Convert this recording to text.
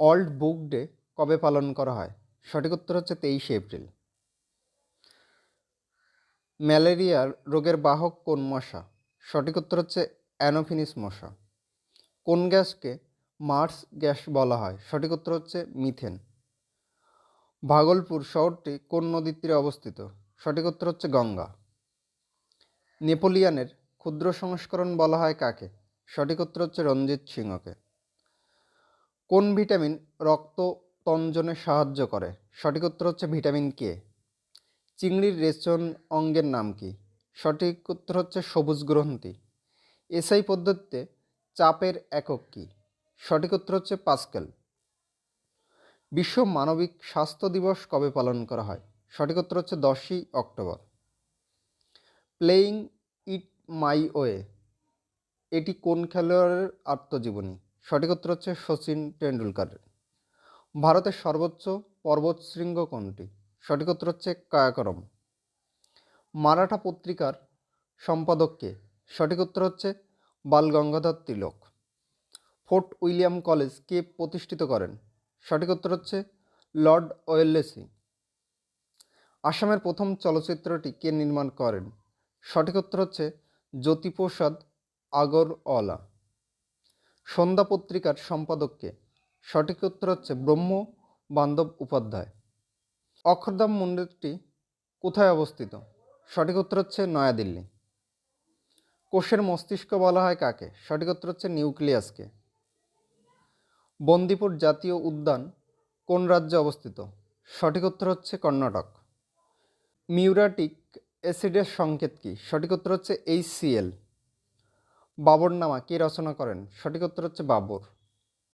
World বুক day কবে পালন করা হয়? সঠিক উত্তর হচ্ছে তেইশে এপ্রিল। ম্যালেরিয়ার রোগের বাহক কোন মশা? সঠিক উত্তর হচ্ছে অ্যানোফিনিস মশা। কোন গ্যাসকে মার্স গ্যাস বলা হয়? সঠিক উত্তর হচ্ছে মিথেন। ভাগলপুর শহরটি কোন নদীর তীরে অবস্থিত? সঠিক উত্তর হচ্ছে গঙ্গা। নেপোলিয়ানের ক্ষুদ্র সংস্করণ বলা হয় কাকে? সঠিক উত্তর হচ্ছে রঞ্জিত সিংহকে। কোন ভিটামিন রক্ত তঞ্জনে সাহায্য করে? সঠিক উত্তর হচ্ছে ভিটামিন কে। চিংড়ির রেচন অঙ্গের নাম কি? সঠিক উত্তর হচ্ছে সবুজ গ্রন্থি। এসআই পদ্ধতিতে চাপের একক কি? সঠিক উত্তর হচ্ছে পাস্কেল। বিশ্ব মানবিক স্বাস্থ্য দিবস কবে পালন করা হয়? সঠিক উত্তর হচ্ছে দশই October. Playing it my way এটি কোন খেলোয়াড়ের আত্মজীবনী? সঠিক উত্তর হচ্ছে শচীন টেন্ডুলকারের ভারতের সর্বোচ্চ পর্বতশৃঙ্গ কোনটি? সঠিক উত্তর হচ্ছে কায়াকরম। মারাঠা পত্রিকার সম্পাদককে সঠিক উত্তর হচ্ছে Bal Gangadhar Tilak. Fort William College কে প্রতিষ্ঠিত করেন? সঠিক উত্তর হচ্ছে লর্ড ওয়েলেসি আসামের প্রথম চলচ্চিত্রটি কে নির্মাণ করেন? সঠিক উত্তর হচ্ছে জ্যোতিপ্রসাদ আগরওয়ালা। সন্ধ্যা পত্রিকার সম্পাদককে। সঠিক উত্তর হচ্ছে ব্রহ্ম বান্ধব উপাধ্যায়। অক্ষরধাম মন্দিরটি কোথায় অবস্থিত? সঠিক উত্তর হচ্ছে নয়াদিল্লি। কোষের মস্তিষ্ক বলা হয় কাকে? সঠিক উত্তর হচ্ছে নিউক্লিয়াসকে। বন্দিপুর জাতীয় উদ্যান কোন রাজ্যে অবস্থিত? সঠিক উত্তর হচ্ছে কর্ণাটক। মিউরাটিক অ্যাসিডের সংকেত কী? সঠিক উত্তর হচ্ছে এইচসিএল বাবরনামা কে রচনা করেন? সঠিক উত্তর হচ্ছে বাবর।